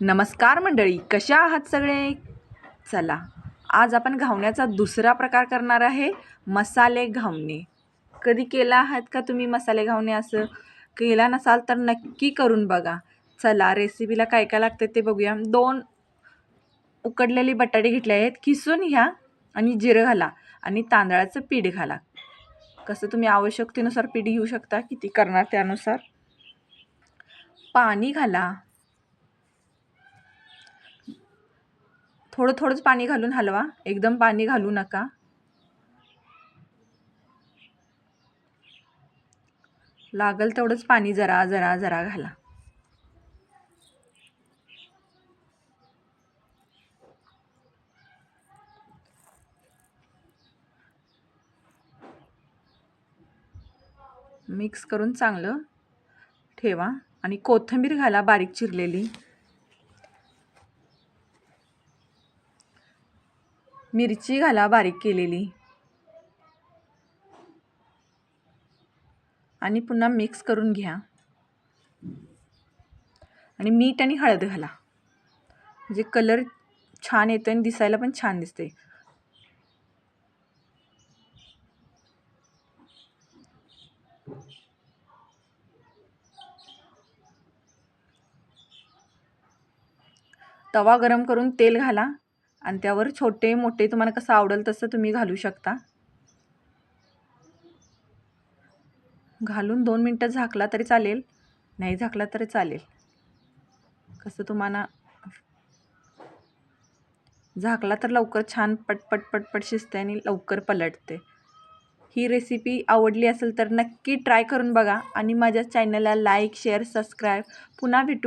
नमस्कार मंडळी कशा आहात सगळे? चला आज आपण घावण्याचा दुसरा प्रकार करणार आहे मसाले घावणे. कधी केला आहात का तुम्ही मसाले घावणे असं? केला नसाल तर नक्की करून बघा. चला रेसिपीला काय काय लागतं ते बघूया. दोन उकडलेली बटाटे घेतले आहेत किसून घ्या आणि जिरं घाला आणि तांदळाचं पीठ घाला. कसं तुम्ही आवश्यकतेनुसार पीठ घेऊ शकता किती करणार त्यानुसार? पाणी घाला. थोडं थोडंच पाणी घालून हलवा. एकदम पाणी घालू नका. लागल तेवढंच पाणी जरा जरा जरा घाला. मिक्स करून चांगलं ठेवा. आणि कोथिंबीर घाला बारीक चिरलेली. मिरची घाला बारीक केलेली. आणि पुन्हा मिक्स करून घ्या. आणि मीठ आणि हळद घाला. म्हणजे कलर छान येतो आणि दिसायला पण छान दिसते तवा गरम करून तेल घाला. आणि त्यावर छोटे मोठे तुम्हाला कसं आवडेल तसं तुम्ही घालू शकता. घालून दोन मिनटं झाकला तरी चालेल नाही झाकला तरी चालेल. कसं तुम्हाला झाकला तर लवकर छान पटपट पटपट शिजते आणि लवकर पलटते ही रेसिपी आवडली असेल तर नक्की ट्राय करून बघा आणि माझ्या चॅनलला लाईक शेअर सबस्क्राईब पुन्हा भेटू.